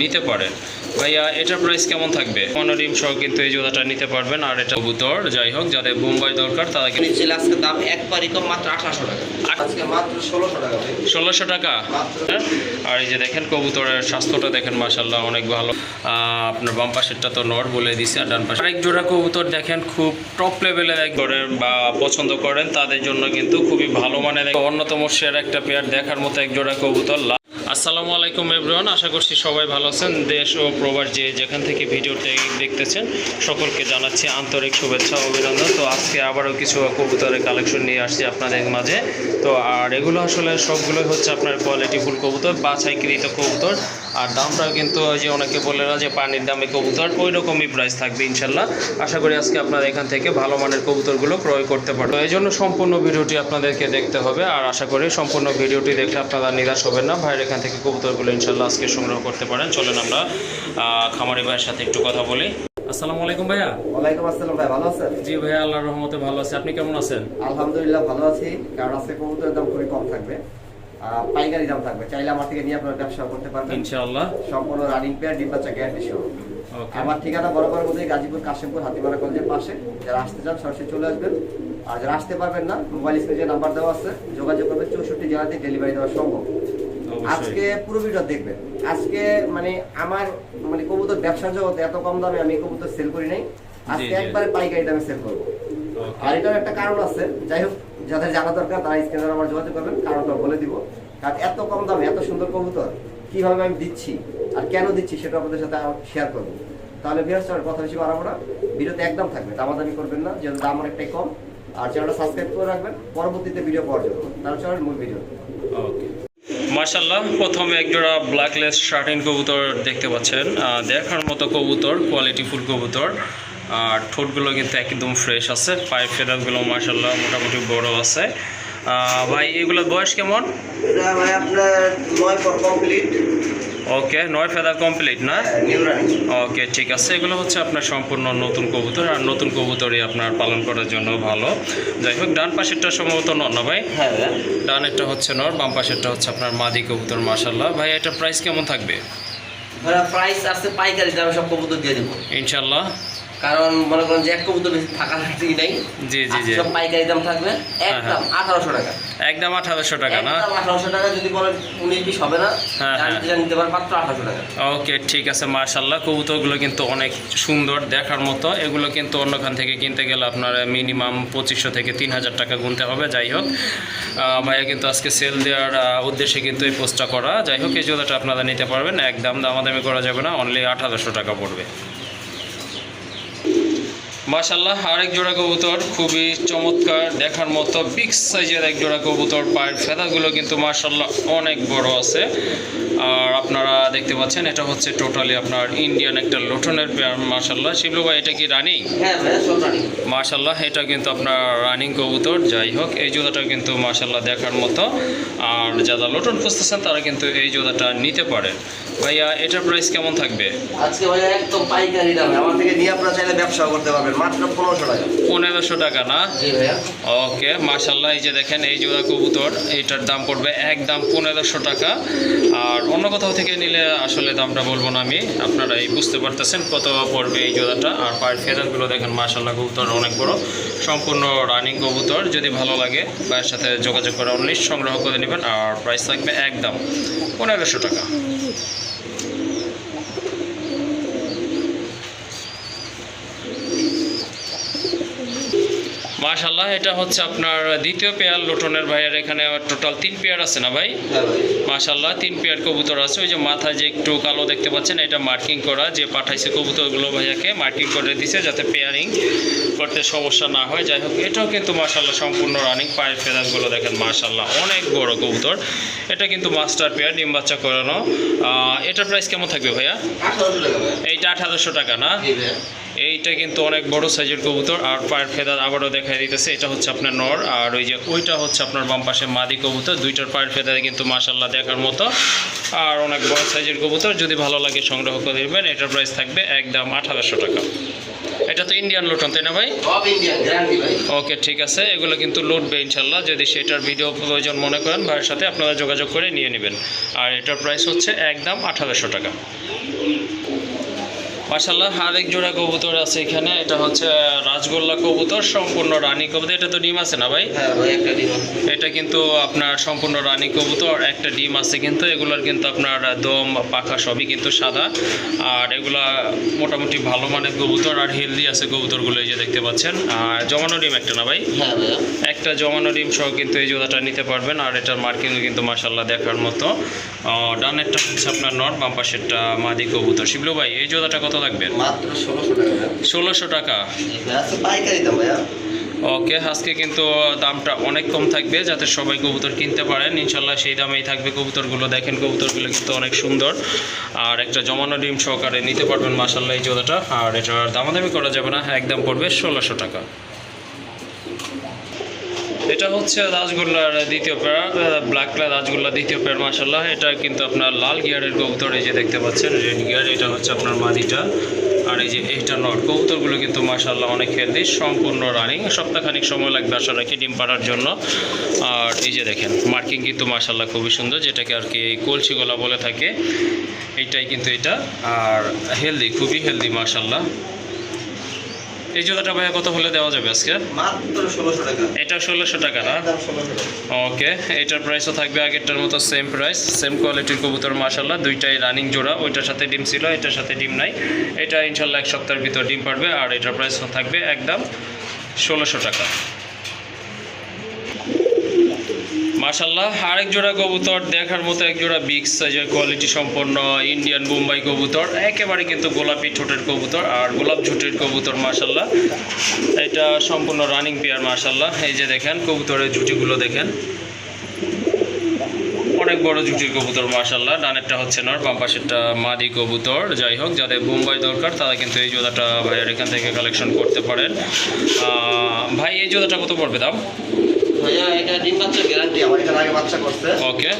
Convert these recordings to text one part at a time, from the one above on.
নিতে পারেন। ভাইয়া এটার প্রাইস কেমন থাকবে? মনোরিম সহ কিন্তু এই জোড়াটা নিতে পারবেন। আর এটা কবুতর যাই হোক যাদের বোম্বাই দরকার তাদেরকে নিচে আজকে দাম একবারই কম মাত্র আঠারোশো টাকা। আজকে মাত্র ষোলোশো টাকা ষোলোশো টাকা? হ্যাঁ? আর এই যে দেখেন কবুতরের স্বাস্থ্যটা দেখেন মাসাল্লাহ অনেক ভালো। আপনার বাম পাশেরটা তো নর বলে দিছে আর ডান পাশে আরেক জোড়া কবুতর দেখেন খুব টপ লেভেলে করেন বা পছন্দ করেন তাদের জন্য কিন্তু খুবই ভালো মানের অন্যতম সের একটা পেয়ার দেখার মতো এক জোড়া কবুতর আসসালামু আলাইকুম এভরিওয়ান আশা করছি সবাই ভালো আছেন দেশ ও প্রবাস যে যেখান থেকে ভিডিওতে দেখতেছেন, সকলকে জানাচ্ছি আন্তরিক শুভেচ্ছা অভিনন্দন। তো আজকে আবারও কিছু কবুতরের কালেকশন নিয়ে আসছি আপনাদের মাঝে। তো আর এগুলো আসলে সবগুলোই হচ্ছে আপনার কোয়ালিটি ফুল কবুতর, বাছাইকৃত কবুতর। আর দামটাও কিন্তু যে অনেকে বলে না যে পানির দামে কবুতর ওই রকমই প্রাইস থাকবে ইনশাল্লাহ। আশা করি আজকে আপনারা এখান থেকে ভালো মানের কবুতরগুলো ক্রয় করতে পারবেন। এই জন্য সম্পূর্ণ ভিডিওটি আপনাদেরকে দেখতে হবে। আর আশা করি সম্পূর্ণ ভিডিওটি দেখলে আপনারা নিরাশ হবেন না। ভাইয়ের এখান থেকে কবুতরগুলো ইনশাল্লাহ আজকে সংগ্রহ করতে পারেন। চলেন আমরা খামারি ভাইয়ের সাথে একটু কথা বলি। আসসালামু আলাইকুম ভাইয়া। ওয়ালাইকুম আসসালাম ভাই ভালো আছেন? জি ভাইয়া আল্লাহর রহমতে ভালো আছি। আপনি কেমন আছেন? আলহামদুলিল্লাহ ভালো আছি। কারণ আজকে কবুতরের দাম খুবই কম থাকবে। পাইকারি দাম থাকবে। চাইলে আমার থেকে নিয়ে আপনারা ব্যবসা করতে পারবেন। ইনশাআল্লাহ। সম্পূর্ণ রানিং পেয়ার ডিম বাচ্চা গ্যারান্টি সহ। আমার ঠিকানা বরাবর মধ্যে গাজীপুর কাশিমপুর হাতিমারা কলেজের পাশে। যারা আসতে চান সরাসরি চলে আসবেন। আর যারা আসতে পারবেন না মোবাইল স্ক্রিনে যে নাম্বার দেওয়া আছে যোগাযোগ করবেন চৌষট্টি জেলাতে ডেলিভারি দেওয়া সম্ভব। আজকে পুরো ভিডিও দেখবেন। আজকে মানে আমার মানে কবুতর ব্যবসার জগতে এত কম দামে আমি কবুতর সেল করি নাই। আজকে। একবারে পাইকারি দামে সেল করব। আর এটার একটা কারণ আছে। যাই হোক যাদের জানা দরকার তারা স্ক্রিনে আমার যোগাযোগ করবেন কারণটা বলে দিব। কারণ এত কম দামে, এত সুন্দর কবুতর, কীভাবে আমি দিচ্ছি আর কেন দিচ্ছি সেটা আপনাদের সাথে শেয়ার করব। তাহলে বিহার স্যার কথা বেশি বাড়াবো না। ভিডিওতে একদম থাকবে, দামাদামি করবেন না, যেহেতু দাম অনেকটাই কম। আর চ্যানেলটা সাবস্ক্রাইব করে রাখবেন, পরবর্তীতে ভিডিও পাওয়ার জন্য। তাহলে চলেন মূল ভিডিও ওকে মাশাল্লাহ প্রথমে একজোড়া ব্ল্যাকলেস শার্টিন কবুতর দেখতে পাচ্ছেন। দেখার মতো কবুতর কোয়ালিটি ফুল কবুতর। আর ঠোঁটগুলো কিন্তু একদম ফ্রেশ আছে পায়ের ফেদারগুলো মাশাল্লাহ মোটামুটি বড় আছে। ভাই এগুলোর বয়স কেমন? এটা ওকে নয় ফেদার কমপ্লিট না? ওকে ঠিক আছে। এগুলো হচ্ছে আপনার সম্পূর্ণ নতুন কবুতর আর নতুন কবুতরই আপনার পালন করার জন্য ভালো। যাই হোক ডান পাশেরটা সম্ভবত নর না ভাই? হ্যাঁ ভাইয়া ডানেরটা হচ্ছে নর বাম পাশেরটা হচ্ছে আপনার মাদি কবুতর মাশাল্লাহ ভাই এটার প্রাইস কেমন থাকবে? প্রাইস আছে পাইকারি দামে সব কবুতর দিয়ে দিব। ইনশাল্লাহ কারণ মনে করেন যে এক কবুতর বেশি থাকার ঠিক নাই। জি জি জি। সব পাইকারি দাম থাকবে। হ্যাঁ, একদম আঠারোশো টাকা। একদম আঠারোশো টাকা না? আঠারোশো টাকা যদি বলেন উনিশ বিশ হবে না হ্যাঁ, যার হ্যাঁ। নিতে পারেন মাত্র আঠারোশো টাকা। ওকে ঠিক আছে মার্শাল্লাহ কবুতরগুলো কিন্তু অনেক সুন্দর দেখার মতো। এগুলো কিন্তু অন্যখান থেকে কিনতে গেলে আপনার মিনিমাম পঁচিশশো থেকে তিন হাজার টাকা গুনতে হবে যাই হোক। ভাইয়া কিন্তু আজকে সেল দেওয়ার উদ্দেশ্যে কিন্তু এই পোস্টটা করা। যাই হোক এই জোড়াটা আপনারা নিতে পারবেন। একদম দামাদামি করা যাবে না অনলি আঠারোশো টাকা পড়বে। মাশাল্লাহ আরেক জোড়া কবুতর খুবই চমৎকার দেখার মতো বিগ সাইজের এক জোড়া কবুতর পায়ের ফেদাগুলো কিন্তু মাশাল্লাহ অনেক বড় আছে। আর আপনারা দেখতে পাচ্ছেন এটা হচ্ছে টোটালি আপনার ইন্ডিয়ান একটা লোটনের পেয়ার মাশাল্লাহ শিবলু ভাই এটা কি রানিং হ্যাঁ মাশাল্লাহ এটা কিন্তু আপনার রানিং কবুতর যাই হোক এই জোড়াটা কিন্তু মাশাল্লাহ দেখার মতো। আর যারা লোটন খুঁজতেছেন তারা কিন্তু এই জোড়াটা নিতে পারেন। ভাইয়া এটার প্রাইস কেমন থাকবে? আজকে ভাইয়া একদম পাইকারি দামে। আমার থেকে নিয়ে আপনারা চাইলে ব্যবসা করতে পারবেন। মাত্র পনেরোশো টাকা। পনেরোশো টাকা না? জি ভাইয়া। ওকে মাশাল্লাহ এই যে দেখেন এই জোড়া কবুতর এইটার দাম পড়বে একদম পনেরোশো টাকা। আর অন্য কোথাও থেকে নিলে আসলে দামটা বলব না আমি। আপনারা এই বুঝতে পারতেছেন কত পড়বে এই জোড়াটা। আর পায়ের ফেদারগুলো দেখেন মাশাল্লাহ কবুতর অনেক বড়। সম্পূর্ণ রানিং কবুতর যদি ভালো লাগে ভাইয়ের সাথে যোগাযোগ করে অনলি সংগ্রহ করে নেবেন। আর প্রাইস থাকবে একদম পনেরোশো টাকা। মাশাল্লাহ এটা হচ্ছে আপনার দ্বিতীয় পেয়ার লোটনের ভাইয়ের এখানে টোটাল তিন পেয়ার আছে না ভাই? হ্যাঁ মাশাল্লাহ তিন পেয়ার কবুতর আছে। ওই যে মাথায় যে একটু কালো দেখতে পাচ্ছেন এটা মার্কিং করা। যে পাঠাইছে কবুতরগুলো ভাইয়াকে মার্কিং করে দিছে যাতে পেয়ারিং করতে সমস্যা না হয়। যাই হোক এটাও কিন্তু মাশাল্লাহ সম্পূর্ণ রানিং পায়ের ফেদারগুলো দেখেন মাশাল্লাহ অনেক বড় কবুতর। এটা কিন্তু মাস্টার পেয়ার ডিম বাচ্চা করানো। আহ, এটার প্রাইস কেমন থাকবে ভাইয়া? এইটা আঠারোশো টাকা না? এইটা কিন্তু অনেক বড় সাইজের কবুতর। আর পায়ের ফেদার আবারও দেখাই দেখাই দিতেছে এটা হচ্ছে আপনার নর আর ওই যে ওইটা হচ্ছে আপনার বাম পাশে মাদি কবুতর দুইটার পায়ের ফেদারে কিন্তু মাসাল্লাহ দেখার মতো। আর অনেক বড় সাইজের কবুতর যদি ভালো লাগে সংগ্রহ করে নেবেন এটার প্রাইস থাকবে একদম আঠারোশো টাকা। এটা তো ইন্ডিয়ান লুটন তাই না ভাই? ওকে ঠিক আছে এগুলো কিন্তু লুটবে ইনশাল্লাহ যদি সেটার ভিডিও প্রয়োজন মনে করেন ভাইয়ের সাথে আপনারা যোগাযোগ করে নিয়ে নেবেন। আর এটার প্রাইস হচ্ছে একদম আঠারোশো টাকা। মাসাল্লাহ আরেক জোড়া কবুতর আছে এখানে। এটা হচ্ছে রাজগোল্লা কবুতর সম্পূর্ণ রানী কবুতর। এটা তো ডিম আছে না ভাই? হ্যাঁ এটা কিন্তু আপনার সম্পূর্ণ রানী কবুতর একটা ডিম আছে কিন্তু। এগুলোর কিন্তু আপনার দম পাখা সবই কিন্তু সাদা। আর এগুলা মোটামুটি ভালো মানের কবুতর আর হেলদি আছে কবুতরগুলো এই যে দেখতে পাচ্ছেন। আর জমানো ডিম একটা না ভাই? হ্যাঁ একটা জমানো ডিম সহ কিন্তু এই জোড়াটা নিতে পারবেন। আর এটার মার্কিংও কিন্তু মাসাল্লাহ দেখার মতো। ডানেরটা হচ্ছে আপনার নর বাম পাশেরটা মাদি কবুতর। শিবলু ভাই এই জোড়াটা কত থাকবে মাত্র ষোলোশো টাকা ষোলোশো টাকা। পাইকারি দাম ভাইয়া। ওকে আজকে কিন্তু দামটা অনেক কম থাকবে যাতে সবাই কবুতর কিনতে পারেন। ইনশাল্লাহ সেই দামেই থাকবে কবুতরগুলো। দেখেন কবুতরগুলো কিন্তু অনেক সুন্দর। আর একটা জমানো ডিম সহকারে নিতে পারবেন মাসাল্লাহ এই জোড়াটা। আর এটার দামাদামি করা যাবে না একদম পড়বে ষোলোশো টাকা। এটা হচ্ছে রাজগোল্লার দ্বিতীয় পেয়ার ব্ল্যাক কালার রাজগোল্লা দ্বিতীয় পেয়ার মাসাল্লাহ এটা কিন্তু আপনার লাল গিয়ারের কবুতর, এই যে দেখতে পাচ্ছেন রেড গিয়ার এটা হচ্ছে আপনার মাদিটা। আর এই যে এইটা নট কবুতরগুলো কিন্তু মাসাল্লাহ অনেক হেলদি সম্পূর্ণ রানিং সপ্তাহখানিক সময় লাগবে আশা রাখি ডিম পাড়ার জন্য। আর এই যে দেখেন মার্কিং কিন্তু মাসাল্লাহ খুবই সুন্দর, যেটাকে আর কি এই কলসি গলা বলে থাকে। এইটাই কিন্তু এটা, আর হেলদি খুবই হেলদি মাসাল্লাহ এই জোড়াটা ভাইয়া কত হলে দেওয়া যাবে আজকে? মাত্র ষোলোশো টাকা। এটা ষোলোশো টাকা না? ওকে এটার প্রাইসও থাকবে আগেরটার মতো সেম প্রাইস সেম কোয়ালিটির কবুতর মাসাল্লাহ দুইটাই রানিং জোড়া ওইটার সাথে ডিম ছিল এটার সাথে ডিম নাই। এটা ইনশাল্লাহ এক সপ্তাহের ভিতর ডিম পারবে আর এটার প্রাইস থাকবে একদম ষোলোশো টাকা। মাশাল্লাহ আরেক জোড়া কবুতর দেখার মতো এক জোড়া বিগ সাইজের কোয়ালিটি সম্পন্ন ইন্ডিয়ান বোম্বাই কবুতর, একেবারে কিন্তু গোলাপি ঠোঁটের কবুতর আর গোলাপ ঝুটের কবুতর মাশাল্লাহ এটা সম্পূর্ণ রানিং পেয়ার মাশাল্লাহ এই যে দেখেন কবুতরের জুটিগুলো দেখেন। অনেক বড় জুটির কবুতর মাশাল্লাহ ডানেরটা হচ্ছে নর বাম পাশেরটা মাদি কবুতর। যাই হোক, যাদের বোম্বাই দরকার, তারা কিন্তু এই জোড়াটা ভাইয়ের এখান থেকে কালেকশন করতে পারেন। ভাই, এই জোড়াটা কত পড়বে দাম? ভাইয়া এটা ডিম বাচ্চা গ্যারান্টি আমার এখানে আগে বাচ্চা করছে। ওকে।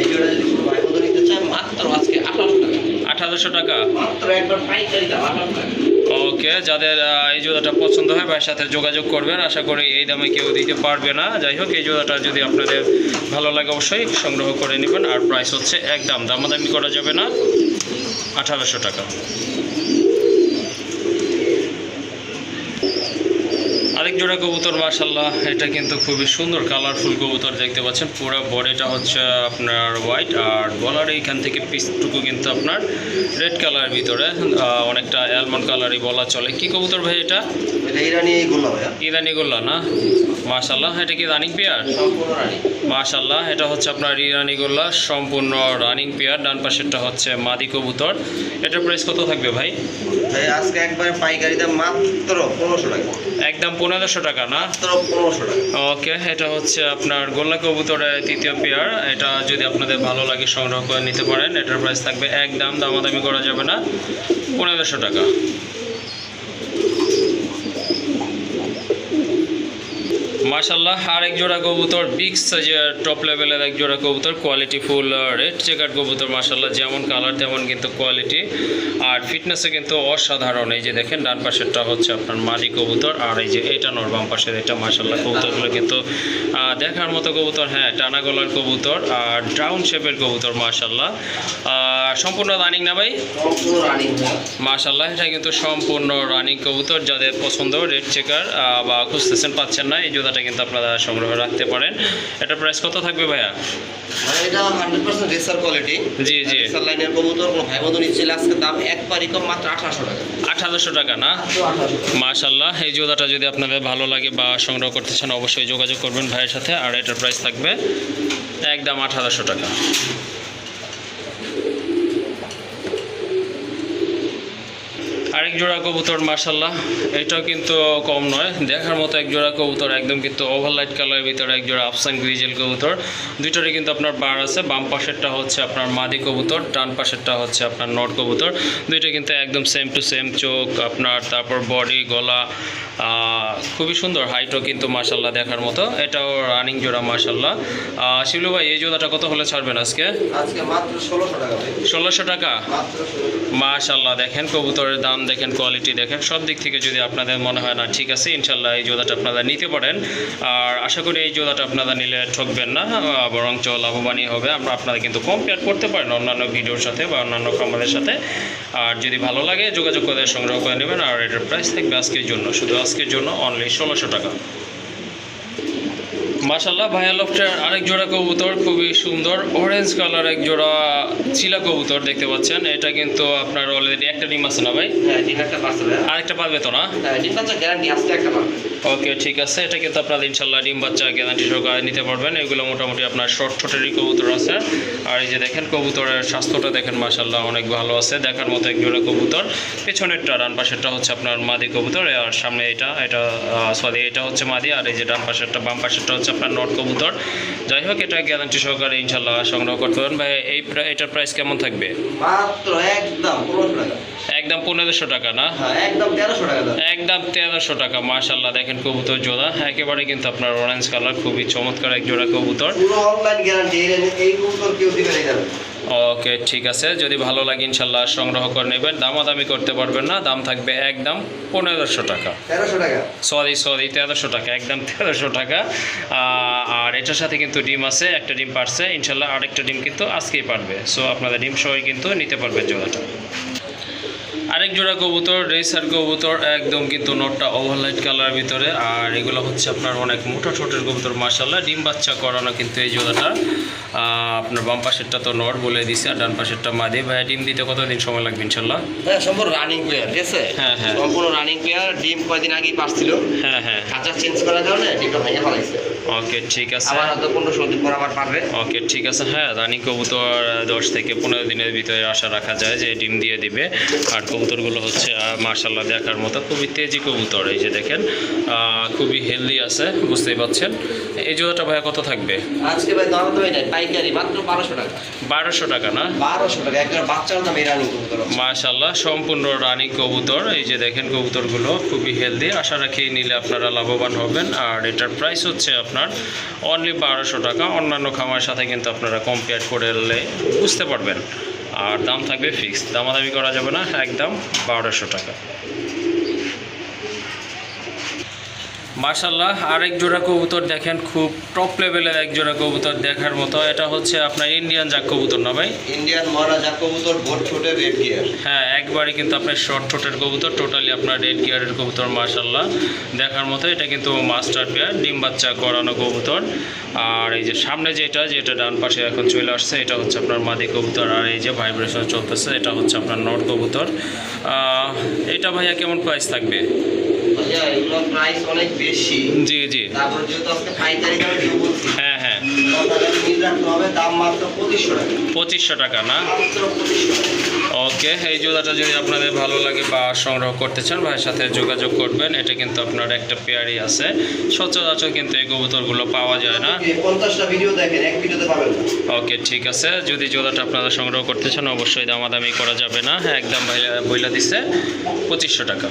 এই জোড়া যদি কোনো ভাই বন্ধু নিতে চায় মাত্র আজকে আঠারোশো টাকা। আঠারোশো টাকা। মাত্র একবার পাইকারি দাম আঠারোশো টাকা। ওকে যাদের এই জোড়াটা পছন্দ হয় ভাইয়ের সাথে যোগাযোগ করবেন। আশা করি এই দামে কেউ দিতে পারবে না। যাই হোক এই জোড়াটা যদি আপনাদের ভালো লাগে অবশ্যই সংগ্রহ করে নেবেন। আর প্রাইস হচ্ছে একদম দামাদামি করা যাবে না। আঠারোশো টাকা। আরেক জোড়া কবুতর মার্শাল্লাহ এটা কিন্তু খুবই সুন্দর কালারফুল কবুতর দেখতে পাচ্ছেন। পুরো বডিটা হচ্ছে আপনার হোয়াইট আর গলার এইখান থেকে পিসটুকু কিন্তু আপনার রেড কালারের ভিতরে। অনেকটা অ্যালমন্ড কালারই বলা চলে। কি কবুতর ভাই এটা? ইরানি গোল্লা না? মাশাল্লাহ এটা কি রানিং পেয়ার মাশাল্লাহ এটা হচ্ছে আপনার ইরানি গোল্লা সম্পূর্ণ রানিং পেয়ার ডান পাশেরটা হচ্ছে মাদি কবুতর। এটার প্রাইস কত থাকবে ভাই? ভাই আজকে একবারে পাইকারি দাম মাত্র পনেরোশো টাকা। একদম পনেরোশো টাকা না? ওকে এটা হচ্ছে আপনার গোল্লা কবুতরের তৃতীয় পেয়ার। এটা যদি আপনাদের ভালো লাগে সংগ্রহ করে নিতে পারেন। এটার প্রাইস থাকবে একদম দামাদামি করা যাবে না। পনেরোশো টাকা। মাশাল্লাহ আর এক জোড়া কবুতর বিগ সাইজের টপ লেভেলের এক জোড়া কবুতর কোয়ালিটি ফুল রেড চেকার কবুতর মাশাল্লাহ যেমন কালার তেমন কিন্তু কোয়ালিটি আর ফিটনেসে কিন্তু অসাধারণ এই যে দেখেন ডান পাশেরটা হচ্ছে আপনার মাদি কবুতর আর এই যে এটা নর বাম পাশের এটা মাশাল্লাহ কবুতরগুলো কিন্তু দেখার মতো কবুতর হ্যাঁ টানা গলার কবুতর আর ড্রাউন শেপের কবুতর মাশাল্লাহ আর সম্পূর্ণ রানিং না ভাই? মাশাল্লাহ এটা কিন্তু সম্পূর্ণ রানিং কবুতর যাদের পছন্দ রেড চেকার বা খুঁজতেছেন পাচ্ছেন না এই জোড়াটা কিন্তু আপনারা সংগ্রহ রাখতে পারেন। এটা প্রাইস কত থাকবে ভাইয়া? এটা হান্ড্রেড পার্সেন্ট রেসার কোয়ালিটি জি জি। রেসার লাইনের কবুতর কোনো ভাই বন্ধু নিচ্ছে আজকে দাম কম মাত্র আঠারোশো টাকা। আঠারোশো টাকা না? মাশাল্লাহ এই যদি আপনাদের ভালো লাগে বা সংগ্রহ করতে চান অবশ্যই যোগাযোগ করবেন ভাইয়ের সাথে। আর এটার প্রাইস থাকবে একদম আঠারোশো টাকা। আরেক জোড়া কবুতর মার্শাল্লাহ এটাও কিন্তু কম নয়। দেখার মতো এক জোড়া কবুতর, একদম কিন্তু ওভারলাইট কালারের ভিতরে এক জোড়া আফসান গ্রিজেল কবুতর। দুইটারই কিন্তু আপনার বার আছে। বাম পাশেরটা হচ্ছে আপনার মাদি কবুতর, ডান পাশেরটা হচ্ছে আপনার নট কবুতর। দুইটা কিন্তু একদম সেম টু সেম চোখ, আপনার তারপর বডি গলা খুবই সুন্দর হাইটও কিন্তু মার্শাল্লাহ দেখার মতো। এটাও রানিং জোড়া মার্শাল্লাহ শিবলু ভাই এই জোড়াটা কত হলে ছাড়বেন আজকে? ষোলোশো টাকা মাশাল্লাহ দেখেন কবুতরের দাম দেখেন কোয়ালিটি দেখেন সব দিক থেকে যদি আপনাদের মনে হয় না ঠিক আছে ইনশাল্লাহ এই জোড়াটা আপনারা নিতে পারেন। আর আশা করি এই জোড়াটা আপনারা নিলে ঠকবেন না আহ, বরঞ্চ লাভবানই হবে। আমরা আপনারা কিন্তু কম্পেয়ার করতে পারেন অন্যান্য ভিডিওর সাথে বা অন্যান্য খামারের সাথে। আর যদি ভালো লাগে যোগাযোগ করে সংগ্রহ করে নেবেন। আর এটার প্রাইস থাকবে আজকের জন্য শুধু আজকের জন্য অনলি ষোলোশো টাকা। মাশাল্লাহ ভাইয়া লফটের আরেক জোড়া কবুতর খুবই সুন্দর। অরেঞ্জ কালার এক জোড়া চিলা কবুতর দেখতে পাচ্ছেন। এটা কিন্তু আপনার অলরেডি একটা ডিম আছে না ভাই? হ্যাঁ পার্সেল আরেকটা পারবে তো না? হ্যাঁ পাবে ওকে ঠিক আছে। এটা কিন্তু আপনারা ইনশাল্লাহ ডিম বাচ্চা গ্যারান্টি সহকারে নিতে পারবেন। এগুলো মোটামুটি আপনার শর্ট ছোটেরই কবুতর আছে। আর এই যে দেখেন কবুতরের স্বাস্থ্যটা দেখেন মাশাল্লাহ অনেক ভালো আছে। দেখার মতো এক জোড়া কবুতর। পেছনেরটা ডান পাশেরটা হচ্ছে আপনার মাদি কবুতর। আর সামনে এটা এটা সরি এটা হচ্ছে মাদি। আর এই যে ডান পাশেরটা বাম পাশেরটা হচ্ছে আপনার নট কবুতর যাই হোক এটা গ্যারান্টি সহকারে ইনশাল্লাহ সংগ্রহ করতে পারেন ভাই এই এটার প্রাইস কেমন থাকবে? মাত্র একদম পনেরোশো টাকা। একদম পনেরোশো টাকা না? হ্যাঁ একদম তেরোশো টাকা একদম তেরোশো টাকা মার্শাল্লাহ দেখেন কবুতর জোড়া। একেবারে কিন্তু আপনার অরেঞ্জ কালার খুবই চমৎকার এক জোড়া কবুতর। অনলাইন গ্যারান্টি এই কবুতর কেউ দিবে ওকে ঠিক আছে। যদি ভালো লাগে ইনশাল্লাহ সংগ্রহ করে নেবেন। দামাদামি করতে পারবেন না। দাম থাকবে একদম পনেরোশো টাকা। তেরোশো টাকা? সরি সরি তেরোশো টাকা একদম তেরোশো টাকা। আর এটার সাথে কিন্তু ডিম আছে একটা ডিম পারছে। ইনশাল্লাহ আরেকটা ডিম কিন্তু আজকেই পারবে। সো আপনারা ডিম সবাই কিন্তু নিতে পারবেন জোড়াটা। আরেক জোড়া কবুতর রেসার কবুতর একদম কিন্তু নোটটা ওভারলাইট কালার ভিতরে। আর এগুলো হচ্ছে আপনার অনেক মোটা ছোটের কবুতর মার্শাল্লাহ ডিম বাচ্চা করানো কিন্তু এই জোড়াটা। আপনার বাম পাশেরটা তো নট বলে দিছে আর ডান পাশেরটা মাদি ভাইয়া ডিম দিতে কতদিন সময় লাগবে ইনশাল্লাহ? হ্যাঁ সম্পূর্ণ রানিং প্লেয়ার ঠিক আছে? হ্যাঁ, হ্যাঁ। সম্পূর্ণ রানিং প্লেয়ার ডিম কয়েকদিন আগেই পারছিল? হ্যাঁ হ্যাঁ। কাঁচা চেঞ্জ করার কারণে ডিমটা ভেঙে ফেলাইছে। ওকে ঠিক আছে। আবার হয়তো পনেরো ষোলো দিন পর আবার পারবে। ওকে ঠিক আছে। হ্যাঁ রানী কবুতর দশ থেকে পনেরো দিনের ভিতরে আশা রাখা যায় যে ডিম দিয়ে দিবে। আর কবুতরগুলো হচ্ছে মার্শাল্লাহ দেখার মতো। খুবই তেজি কবুতর এই যে দেখেন। খুবই হেলদি আছে বুঝতেই পারছেন। এই জোড়াটা ভাইয়া কত থাকবে? আজকে ভাই দাম তো নাই পাইকারি মাত্র বারোশো টাকা। বারোশো টাকা না? বারোশো টাকা একজন বাচ্চার দাম এই রানিং কবুতর আছে। মাশাল্লাহ সম্পূর্ণ রানী কবুতর। এই যে দেখেন কবুতরগুলো খুবই হেলদি আশা রাখি নিলে আপনারা লাভবান হবেন। আর এটার প্রাইস হচ্ছে আপনার অনলি বারোশো টাকা। অন্যান্য খামার সাথে কিন্তু আপনারা কম্পেয়ার করলে বুঝতে পারবেন। আর দাম থাকবে ফিক্সড দামাদামি করা যাবে না একদম বারোশো টাকা। মার্শাল্লাহ আরেক জোড়া কবুতর দেখেন খুব টপ লেভেলের এক জোড়া কবুতর দেখার মতো। এটা হচ্ছে আপনার ইন্ডিয়ান জাক কবুতর না ভাই? ইন্ডিয়ান মহারাজা কবুতর বোট ছোটে রেড গিয়ার হ্যাঁ একবারই কিন্তু আপনার শর্ট ঠোঁটের কবুতর টোটালি আপনার রেড গিয়ারের কবুতর মার্শাল্লাহ দেখার মতো এটা কিন্তু মাস্টার পেয়ার ডিম বাচ্চা করানো কবুতর। আর এই যে সামনে যেটা যেটা ডান পাশে এখন চলে আসছে এটা হচ্ছে আপনার মাদি কবুতর। আর এই যে ভাইব্রেশন চলতেছে এটা হচ্ছে আপনার নট কবুতর। এটা ভাইয়া কেমন প্রাইস থাকবে? এগুলো প্রাইস অনেক বেশি। জি জি। তারপর যেহেতু আজকে পাইকারি দামে কেউ বলছি হ্যাঁ হ্যাঁ। হবে দাম মাত্র পঁচিশশো টাকা। পঁচিশশো টাকা না? মাত্র পঁচিশশো ওকে এই জোড়াটা যদি আপনাদের ভালো লাগে বা সংগ্রহ করতে চান ভাইয়ের সাথে যোগাযোগ করবেন। এটা কিন্তু আপনার একটা পেয়ারই আছে। সচরাচর কিন্তু এই কবুতরগুলো পাওয়া যায় না। পঞ্চাশটা ভিডিও দেখেন এক ভিডিওতে পাবেন। ওকে ঠিক আছে। যদি জোড়াটা আপনারা সংগ্রহ করতে চান অবশ্যই দামাদামি করা যাবে না। হ্যাঁ, একদম ভাইয়া বইলা দিচ্ছে পঁচিশশো টাকা।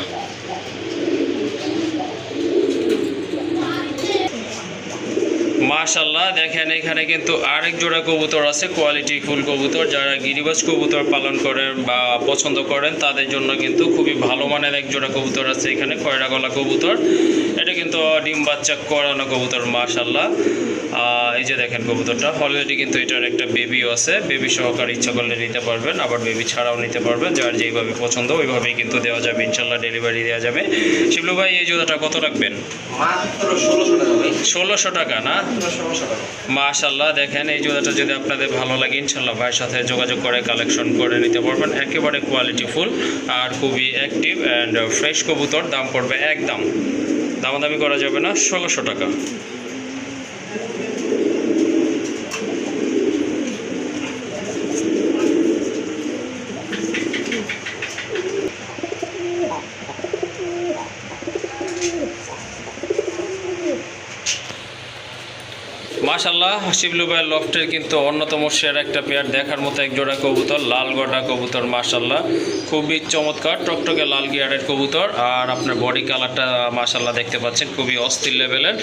মাশাল্লাহ দেখেন এখানে কিন্তু আরেক জোড়া কবুতর আছে কোয়ালিটি ফুল কবুতর, যারা গিরিবাস কবুতর পালন করেন বা পছন্দ করেন, তাদের জন্য কিন্তু খুবই ভালো মানের এক জোড়া কবুতর আছে এখানে খয়রা গলা কবুতর। এটা কিন্তু ডিম বাচ্চা করানো কবুতর মাশাল্লাহ এই যে দেখেন কবুতরটা। অলরেডি কিন্তু এটার একটা বেবিও আছে। বেবি সহকারে ইচ্ছা করলে নিতে পারবেন আবার বেবি ছাড়াও নিতে পারবেন। যার যেইভাবে পছন্দ ওইভাবেই কিন্তু দেওয়া যাবে। ইনশাল্লাহ ডেলিভারি দেওয়া যাবে। শিবলু ভাই এই জোড়াটা কত রাখবেন? ষোলোশো টাকা না? মাশাল্লাহ দেখেন এই জোড়াটা যদি আপনাদের ভালো লাগে ইনশাল্লাহ ভাইয়ের সাথে যোগাযোগ করে কালেকশন করে নিতে পারবেন। একেবারে কোয়ালিটি ফুল আর খুবই অ্যাক্টিভ অ্যান্ড ফ্রেশ কবুতর। দাম পড়বে একদম। দামাদামি করা যাবে না ষোলোশো টাকা। মাশাল্লাহ শিবলু ভাই লফটের কিন্তু অন্যতম সের একটা পেয়ার দেখার মতো এক জোড়া কবুতর, লাল গড়া কবুতর মাশাল্লাহ খুবই চমৎকার, টকটকে লাল গিয়ারের কবুতর। আর আপনার বডি কালারটা মাশাল্লাহ দেখতে পাচ্ছেন, খুবই অস্থির লেভেলের।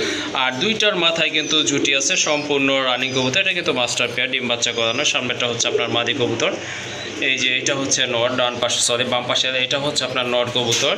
আর দুইটার মাথায় কিন্তু ঝুটি আছে, সম্পূর্ণ রানিং কবুতর। এটা কিন্তু মাস্টার পেয়ার, ডিম বাচ্চা করানো সামনেটা হচ্ছে আপনার মাদি কবুতর। এই যে এটা হচ্ছে নর, ডান পাশে সরি বাম পাশে, এটা হচ্ছে আপনার নর কবুতর।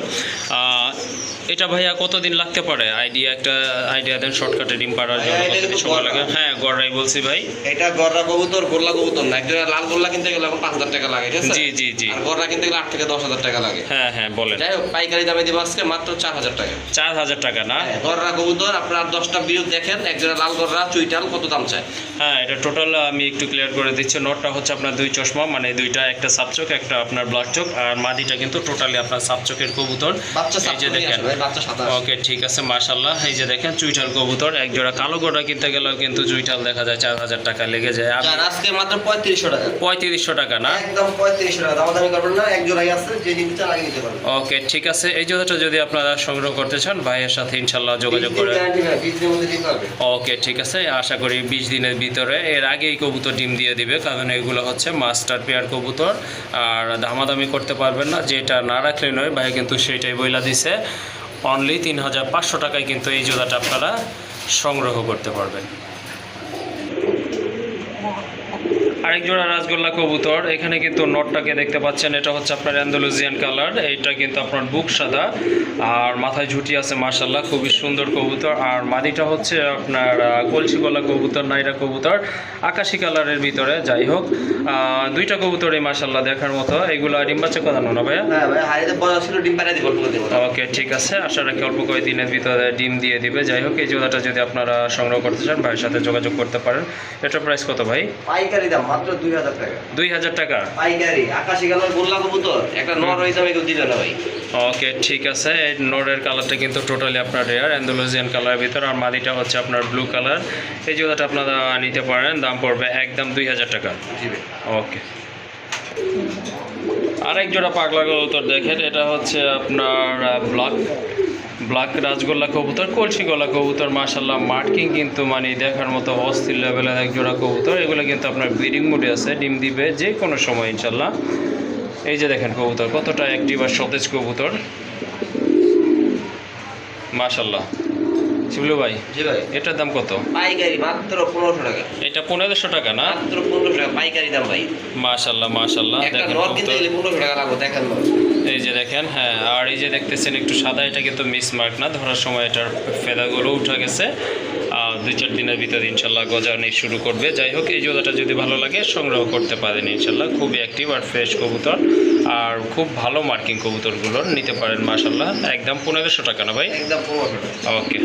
এটা ভাইয়া কতদিন লাগতে পারে? আইডিয়া একটা আইডিয়া দেন শর্টকাটে ডিম পাড়ার জন্য। কতদিন সময় লাগে? হ্যাঁ গড়াই বলছি ভাই। এটা গররা কবুতর গোল্লা কবুতর না। একটা লাল গোল্লা কিনতে গেলে এখন পাঁচ হাজার টাকা লাগে ঠিক আছে? জি জি জি। আর গররা কিনতে গেলে আট থেকে দশ হাজার টাকা লাগে। হ্যাঁ হ্যাঁ বলেন। যাই হোক পাইকারি দামে দিব আজকে মাত্র চার হাজার টাকা। চার হাজার টাকা না? হ্যাঁ, গররা কবুতর আপনার দশটা বিরোধ দেখেন একজনের লাল গররা চুইটাল কত দাম চায়? হ্যাঁ এটা টোটাল আমি একটু ক্লিয়ার করে দিচ্ছি। নটটা হচ্ছে আপনার দুই চশমা মানে দুইটা একটা সাবচোক একটা আপনার ব্লাড চোখ আর মাদিটা কিন্তু টোটালি আপনার সাবচোকের কবুতর। বাচ্চা এই যে দেখেন। বাচ্চা সাদা আসবে। ওকে ঠিক আছে মাশাল্লাহ এই যে দেখেন চুইটাল কবুতর এক জোড়া কালো গোড়া কিনতে গেলেও কিন্তু চুইটাল দেখা যায় চার হাজার টাকা লেগে যায়। যার আজকে মাত্র পঁয়ত্রিশশো টাকা। পঁয়ত্রিশশো টাকা না? একদম পঁয়ত্রিশশো টাকা দামাদামি করবেন না এক জোড়াই আছে যে নিতে নিতে পারবেন। ওকে ঠিক আছে এই জোড়াটা যদি আপনারা সংগ্রহ করতে চান ভাইয়ের সাথে ইনশাল্লাহ যোগাযোগ করে। ওকে ঠিক আছে আশা করি বিশ দিনের ভিতরে এর আগেই কবুতর ডিম দিয়ে দিবে কারণ এগুলো হচ্ছে মাস্টার পেয়ার কবুতর আর দামাদামি করতে পারবেন না যেটা না রাখলে নয় ভাই কিন্তু সেটাই বইলা দিছে। অনলি তিন হাজার পাঁচশো টাকায় কিন্তু এই জুতাটা আপনারা সংগ্রহ করতে পারবেন। আরেক জোড়া রাজগোল্লা কবুতর। এখানে কিন্তু নটটাকে দেখতে পাচ্ছেন এটা হচ্ছে আপনার অ্যান্ডালুজিয়ান কালার এইটা কিন্তু আপনার বুক সাদা আর মাথায় ঝুটি আছে মার্শাল্লাহ খুবই সুন্দর কবুতর। আর মাদিটা হচ্ছে আপনার আহ, কলসি গলা কবুতর নাইরা কবুতর আকাশি কালারের ভিতরে যাই হোক। দুইটা এই মার্শাল্লাহ দেখার মতো। এগুলো ডিম বাচ্চা কথা না ভাইয়া? হ্যাঁ ওকে ঠিক আছে। আশা রাখি অল্প কয়েকদিনের ভিতরে ডিম দিয়ে দিবে। যাই হোক এই জোড়াটা যদি আপনারা সংগ্রহ করতে চান ভাইয়ের সাথে যোগাযোগ করতে পারেন। এটার প্রাইস কত ভাই? পাইকারি দাম মাত্র দুই হাজার টাকা। দুই হাজার টাকা? পাইকারি আকাশি কালার গোল্লা কবুতর। একটা নর হয়ে যাবে কেউ দিবে না ভাই। ওকে ঠিক আছে। এই নোডের কালারটা কিন্তু টোটালি আপনার রেয়ার অ্যান্ডোলজিয়ান কালারের ভিতর। আর মাদিটা হচ্ছে আপনার ব্লু কালার। এই জোড়াটা আপনারা নিতে পারেন দাম পড়বে একদম দুই হাজার টাকা। জি ওকে। আরেক জোড়া পাগলা কবুতর দেখেন এটা হচ্ছে আপনার ব্ল্যাক ব্ল্যাক রাজগোল্লা কবুতর কলসি গলা কবুতর মাশাল্লাহ মার্কিং কিন্তু মানে দেখার মতো অস্থির লেভেলের এক জোড়া কবুতর। এগুলো কিন্তু আপনার ব্রিডিং মোডে আছে ডিম দিবে যে কোনো সময় ইনশাল্লাহ এই যে দেখেন কবুতর কতটা অ্যাক্টিভ আর সতেজ কবুতর। মাশাল্লাহ শিবলু ভাই জি ভাই। এটার দাম কত? পাইকারি মাত্র পনেরোশো টাকা। এটা পনেরোশো টাকা না? মাত্র পনেরোশো টাকা পাইকারি দাম ভাই। মাশাল্লাহ মাশাল্লাহ দেখেন পনেরোশো টাকা লাগবে দেখেন। এই যে দেখেন হ্যাঁ আর এই যে দেখতেছেন একটু সাদা এটা কিন্তু মিসমার্ক না ধরার সময় এটার ফেদাগুলো উঠে গেছে। আর দুই চার দিনের ভিতরে ইনশাল্লাহ গজানি শুরু করবে। যাই হোক এই জোড়াটা যদি ভালো লাগে সংগ্রহ করতে পারেন ইনশাল্লাহ। খুবই অ্যাক্টিভ আর ফ্রেশ কবুতর আর খুব ভালো মার্কিং কবুতরগুলোর নিতে পারেন মাসাল্লাহ একদম পনেরোশো টাকা না ভাই? একদম ওকে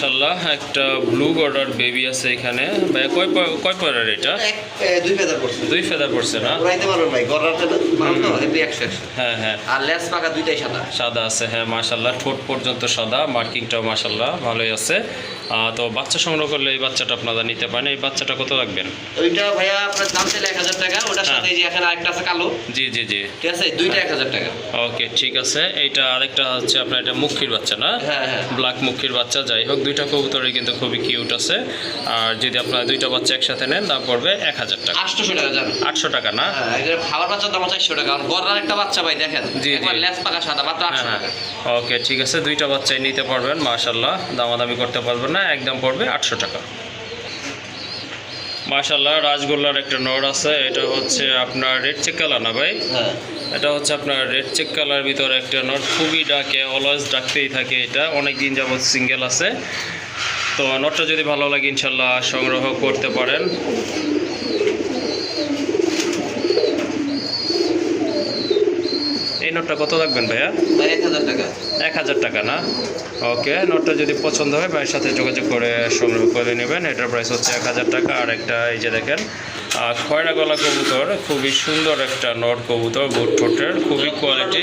মাশাল্লাহ একটা ব্লু বর্ডার বেবি আছে এখানে। ভাই কয় কয় পড়ার এটা? দুই ফেদার পড়ছে। দুই ফেদার পড়ছে না? উড়াইতে পারবেন ভাই গররাটা ভালো তো হেভি একশো একশো। হ্যাঁ হ্যাঁ। আর লেস পাকা দুইটাই সাদা। সাদা আছে হ্যাঁ মাশাল্লাহ ঠোঁট পর্যন্ত সাদা মার্কিংটাও মাশাল্লাহ ভালোই আছে। তো বাচ্চা সংগ্রহ করলে এই বাচ্চাটা আপনারা নিতে পারেন। এই বাচ্চাটা কত রাখবেন? ওইটা ভাইয়া আপনার দাম চাইলে এক হাজার টাকা ওটার সাথে যে এখানে আরেকটা আছে কালো। জি জি জি। ঠিক আছে? দুইটা এক হাজার টাকা। ওকে ঠিক আছে। এইটা আরেকটা হচ্ছে আপনার এটা মুখির বাচ্চা না? হ্যাঁ হ্যাঁ। ব্ল্যাক মুখির বাচ্চা। যাই হোক দুইটা কবুতরই কিন্তু খুবই কিউট আছে। আর যদি আপনারা দুইটা বাচ্চা একসাথে নেন দাম পড়বে এক হাজার টাকা। আটশোশো টাকা জানো আটশো টাকা না? হ্যাঁ খাবার বাচ্চার দাম চারশো টাকা। আর গররার একটা বাচ্চা ভাই দেখেন। জি, জি। লেস পাকা সাদা মাত্র হ্যাঁ আটশো হ্যাঁ টাকা। ওকে ঠিক আছে। দুইটা বাচ্চাই নিতে পারবেন মাশাল্লাহ দামাদামি করতে পারবেন না। একদম পড়বে আটশো টাকা। মাশাল্লাহ রাজগোল্লার একটা নর আছে এটা হচ্ছে আপনার রেড চেক কালার না ভাই? হ্যাঁ। এটা হচ্ছে আপনার রেড চেক কালার ভিতরে একটা নট খুবই ডাকে অলওয়েজ ডাকতেই থাকে এটা অনেক দিন যাবৎ সিঙ্গেল আছে। তো নটটা যদি ভালো লাগে ইনশাল্লাহ সংগ্রহ করতে পারেন। এই নোটটা কত রাখবেন ভাইয়া? এক হাজার টাকা। এক হাজার টাকা না? ওকে নোটটা যদি পছন্দ হয় ভাইয়ের সাথে যোগাযোগ করে সংগ্রহ করে নেবেন। এটার প্রাইস হচ্ছে এক হাজার টাকা। আর একটা এই যে দেখেন আহ, খয়রা গলা কবুতর খুবই সুন্দর একটা নট কবুতর বুট ঠোঁটের খুবই কোয়ালিটি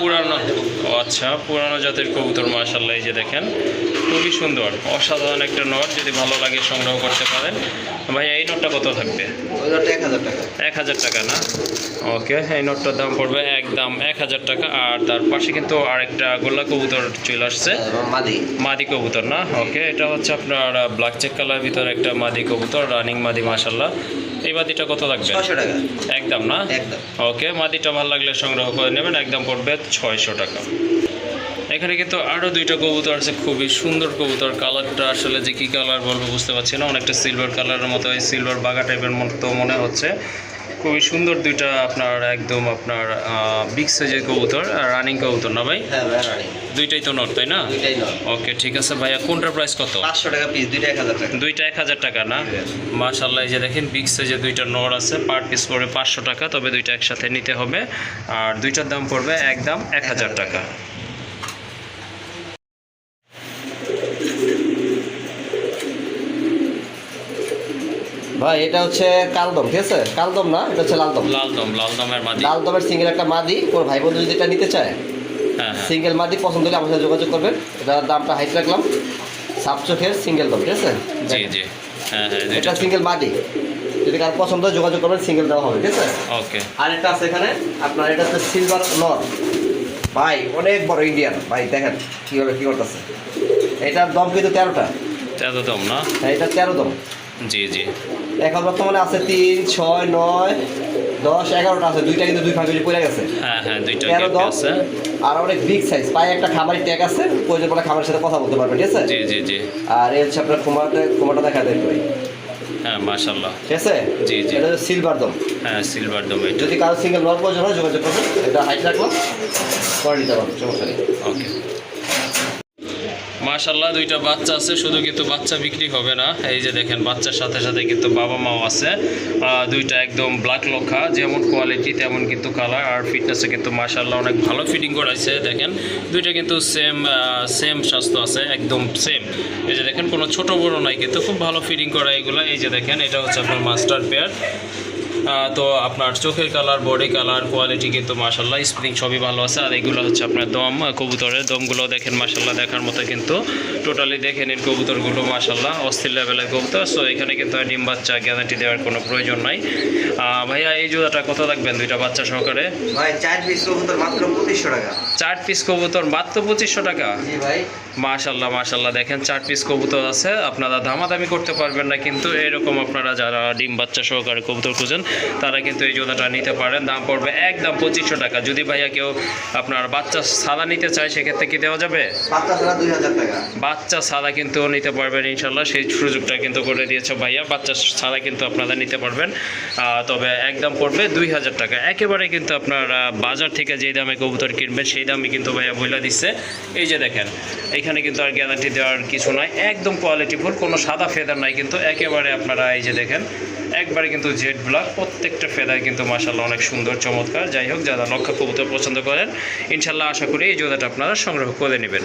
পুরানো ও আচ্ছা পুরানো জাতের কবুতর মাশাল্লাহ এই যে দেখেন খুবই সুন্দর। অসাধারণ একটা নট যদি ভালো লাগে সংগ্রহ করতে পারেন। ভাই এই নোটটা কত থাকবে? এক হাজার টাকা। না? ওকে এই নোটটার দাম পড়বে একদম এক হাজার টাকা। আর তার পাশে কিন্তু আরেকটা গোল্লা কবুতর চলে আসছে। মাদি। মাদি কবুতর না? ওকে এটা হচ্ছে আপনার ব্ল্যাক চেক কালার ভিতরে একটা মাদি কবুতর রানিং মাদি মাশাল্লাহ এই মাদিটা কত লাগবে? টাকা। একদম না? একদম। ওকে মাদিটা ভালো লাগলে সংগ্রহ করে নেবেন একদম পড়বে ছয়শো টাকা। এখানে কিন্তু আরও দুইটা কবুতর আছে খুবই সুন্দর কবুতর। কালারটা আসলে যে কী কালার বলব বুঝতে পারছি না অনেকটা সিলভার কালারের মতো এই সিলভার বাগা টাইপের মতো মনে হচ্ছে। খুবই সুন্দর দুইটা আপনার একদম আপনার বিগ সাইজের কবুতর রানিং কবুতর না ভাই? হ্যাঁ দুইটাই তো নট তাই না? দুইটাই নট ওকে ঠিক আছে ভাইয়া কোনটার প্রাইস কত? পাঁচশো টাকা পিস দুইটা এক হাজার টাকা। দুইটা এক হাজার টাকা না? মাশাল্লাহ এই যে দেখেন বিগ সাইজে দুইটা নর আছে পার পিস পড়বে পাঁচশো টাকা তবে দুইটা একসাথে নিতে হবে। আর দুইটার দাম পড়বে একদম এক হাজার টাকা। ভাই এটা হচ্ছে কালদম ঠিক আছে? কালদম না? এটা হচ্ছে লালদম। লাল দম লাল দমের মাদি। লালদমের সিঙ্গেল একটা মাদি। কোন ভাই বন্ধু যদি এটা নিতে চায় হ্যাঁ হ্যাঁ। সিঙ্গেল মাদি পছন্দ হলে আমার সাথে যোগাযোগ করবেন। এটার দামটা হাইট রাখলাম। সাপ চোখের সিঙ্গেল দম ঠিক আছে? জি জি। হ্যাঁ হ্যাঁ এটা সিঙ্গেল মাদি। যদি কার পছন্দ হয় যোগাযোগ করবেন সিঙ্গেল দেওয়া হবে ঠিক আছে? ওকে। আর একটা আছে এখানে আপনার এটা হচ্ছে সিলভার নর ভাই অনেক বড় ইন্ডিয়ান ভাই দেখেন কীভাবে কী করতেছে। এটার দম কিন্তু তেরোটা। এত দম না? হ্যাঁ এটা তেরো দম। জি জি। এখন বর্তমানে আছে তিন ছয় নয় দশ এগারোটা আছে। দুইটা কিন্তু দুই ভাগে পড়ে গেছে। হ্যাঁ হ্যাঁ দুইটা তেরো আছে। আর অনেক বিগ সাইজ পায়ে একটা খামারি ট্যাগ আছে প্রয়োজন পড়লে খামারের সাথে কথা বলতে পারবেন ঠিক আছে? জি জি জি। আর এই হচ্ছে আপনার কুমারটা কুমারটা দেখা দেয় ভাই হ্যাঁ মাশাল্লাহ ঠিক আছে? জি, জি। এটা সিলভার দম হ্যাঁ সিলভার দম এটা। যদি কারও সিঙ্গেল নট প্রয়োজন হয় যোগাযোগ করবেন এটা হাইট রাখলাম করে নিতে পারবেন সমস্যা নেই। ওকে মাশাল্লাহ দুইটা বাচ্চা আছে, শুধু কিন্তু বাচ্চা বিক্রি হবে না। এই যে দেখেন, বাচ্চার সাথে সাথে কিন্তু বাবা মাও আছে দুইটা একদম ব্ল্যাক লক্ষা যেমন কোয়ালিটি তেমন কিন্তু কালার আর ফিটনেসে কিন্তু মাশাল্লাহ অনেক ভালো ফিটিং করাইছে, দেখেন। দুইটা কিন্তু সেম সেম স্বাস্থ্য আছে, একদম সেম এই যে দেখেন, কোনো ছোট বড় নাই, কিন্তু খুব ভালো ফিটিং করা এগুলো। এই যে দেখেন, এটা হচ্ছে আপনার মাস্টার পেয়ার তো আপনার চোখের কালার বডি কালার কোয়ালিটি কিন্তু মাসাল্লাহ স্প্রিং সবই ভালো আছে। আর এগুলো হচ্ছে আপনার দম কবুতরের দমগুলো দেখেন মাসাল্লাহ দেখার মতো কিন্তু। টোটালি দেখে নিন কবুতরগুলো মাসাল্লাহ অস্থির লেভেলের কবুতর। সো এখানে কিন্তু ডিম বাচ্চা গ্যারান্টি দেওয়ার কোনো প্রয়োজন নাই। ভাইয়া এই জোড়াটা কত রাখবেন দুইটা বাচ্চা সহকারে? ভাই চার পিস কবুতর মাত্র পঁচিশশো টাকা। চার পিস কবুতর মাত্র পঁচিশশো টাকা? ভাই। মাশাল্লাহ মাশাল্লাহ দেখেন চার পিস কবুতর আছে। আপনারা দামাদামি করতে পারবেন না কিন্তু এরকম আপনারা যারা ডিম বাচ্চা সহকারে কবুতর খুঁজেন তারা কিন্তু এই জোড়াটা নিতে পারেন। দাম পড়বে একদম পঁচিশশো টাকা। যদি ভাইয়া কেউ আপনার বাচ্চা সাদা নিতে চায় সেক্ষেত্রে কি দেওয়া যাবে? বাচ্চা সাদা কিন্তু নিতে পারবেন ইনশাল্লাহ। সেই সুযোগটা কিন্তু করে দিয়েছে ভাইয়া। বাচ্চা সাদা কিন্তু আপনারা নিতে পারবেন। তবে একদম পড়বে দুই হাজার টাকা। একেবারে কিন্তু আপনার বাজার থেকে যেই দামে কবুতর কিনবেন সেই দামে কিন্তু ভাইয়া বইলা দিচ্ছে। এই যে দেখেন এখানে কিন্তু আর গ্যারান্টি দেওয়ার কিছু নাই। একদম কোয়ালিটিফুল কোনো সাদা ফেদার নাই কিন্তু। একেবারে আপনারা এই যে দেখেন একবারে কিন্তু জেড ব্ল্যাক প্রত্যেকটা ফেদার কিন্তু মাসাল্লাহ অনেক সুন্দর, চমৎকার। যাই হোক, যারা লক্ষ্য কবুতর পছন্দ করেন ইনশাল্লাহ আশা করি এই জোদাটা আপনারা সংগ্রহ করে নেবেন।